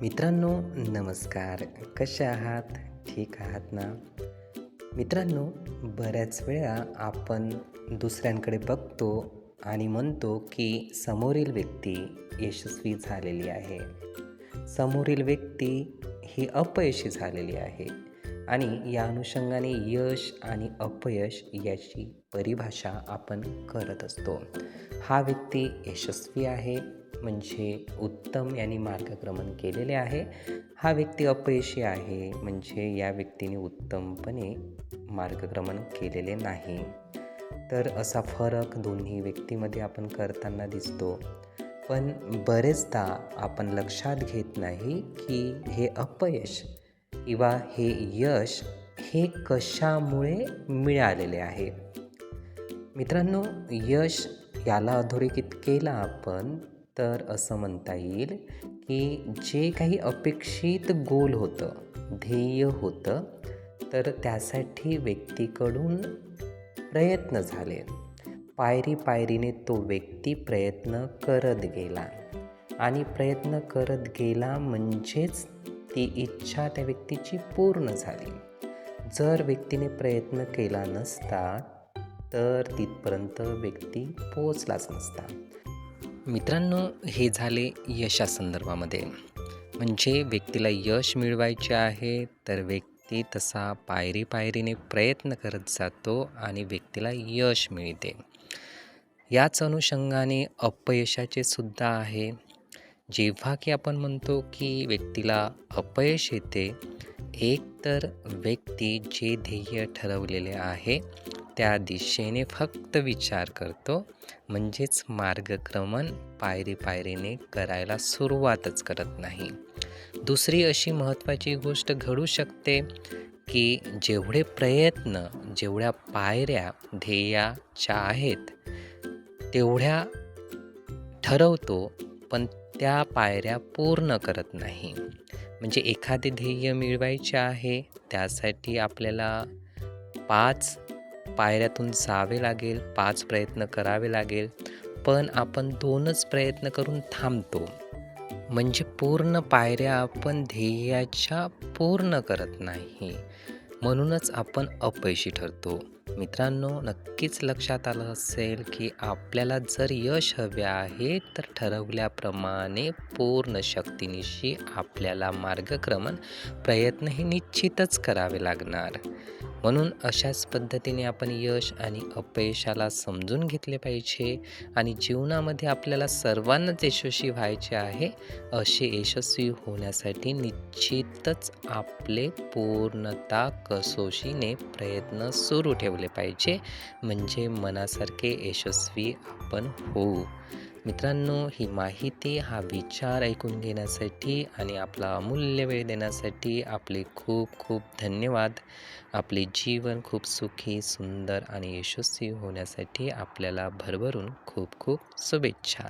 मित्रांनो नमस्कार. कसे आहात? ठीक आहात ना? मित्रांनो बऱ्याच वेळा आपण दुसऱ्यांकडे बघतो आणि म्हणतो की समोरील व्यक्ती यशस्वी झालेली आहे. समोरील व्यक्ती ही अपयशी झालेली आहे आणि या अनुषंगाने यश आणि अपयश याची परिभाषा आपण करत असतो. हा व्यक्ती यशस्वी आहे म्हणजे उत्तम यांनी मार्गक्रमण केलेले आहे. हा व्यक्ती अपयशी आहे म्हणजे या व्यक्तीने उत्तमपणे मार्गक्रमण केलेले नाही. तर असा फरक दोन्ही व्यक्तीमध्ये आपण करताना दिसतो. पण बरेचदा आपण लक्षात घेत नाही की हे अपयश किंवा हे यश हे कशामुळे मिळालेले आहे. मित्रांनो यश याला अधोरेखित केला आपण तर असं म्हणता येईल की जे काही अपेक्षित गोल होतं ध्येय होतं तर त्यासाठी व्यक्तीकडून प्रयत्न झाले. पायरी पायरीने तो व्यक्ती प्रयत्न करत गेला. आणि प्रयत्न करत गेला म्हणजेच ती इच्छा त्या व्यक्तीची पूर्ण झाली. जर व्यक्तीने प्रयत्न केला नसता तर तिथपर्यंत व्यक्ती पोचलाच नसता. मित्रांनो हे झाले यशासंदर्भामध्ये. म्हणजे व्यक्तीला यश मिळवायचे आहे तर व्यक्ती तसा पायरी पायरीने प्रयत्न करत जातो आणि व्यक्तीला यश मिळते. याच अनुषंगाने अपयशाचे सुद्धा आहे. जेव्हा की आपण म्हणतो की व्यक्तीला अपयश येते एक तर व्यक्ती जे ध्येय ठरवलेले आहे त्या दिशेने फक्त विचार करतो. म्हणजेच मार्गक्रमण पायरी पायरीने करायला सुरुवातच करत नाही. दुसरी अशी महत्त्वाची गोष्ट घडू शकते की जेवढे प्रयत्न जेवढ्या पायऱ्या ध्येयाच्या आहेत तेवढ्या ठरवतो पण त्या पायऱ्या पूर्ण करत नाही. म्हणजे एखादे ध्येय मिळवायचे आहे त्यासाठी आपल्याला पाच पायऱ्यातून जावे लागेल पाच प्रयत्न करावे लागेल पण आपण दोनच प्रयत्न करून थांबतो. म्हणजे पूर्ण पायऱ्या आपण ध्येयाच्या पूर्ण करत नाही. म्हणूनच आपण अपयशी ठरतो. मित्रांनो नक्कीच लक्षात आलं असेल की आपल्याला जर यश हवे आहे तर ठरवल्याप्रमाणे पूर्ण शक्तीनिशी आपल्याला मार्गक्रमण प्रयत्न हे निश्चितच करावे लागणार. म्हणून अशाच पद्धतीने आपण यश आणि अपयशाला समजून घेतले पाहिजे आणि जीवनामध्ये आपल्याला सर्वांनाच यशस्वी व्हायचे आहे असे यशस्वी होण्यासाठी निश्चितच आपले पूर्णता कसोशीने प्रयत्न सुरू ठेवले पाहिजे. म्हणजे मनासारखे यशस्वी आपण होऊ. मित्रांनो ही माहिती हा विचार ऐकून घेण्यासाठी आणि आपला अमूल्य वेळ देण्यासाठी आपले खूप खूप धन्यवाद. आपले जीवन खूप सुखी सुंदर आणि यशस्वी होण्यासाठी आपल्याला भरभरून खूप खूप शुभेच्छा.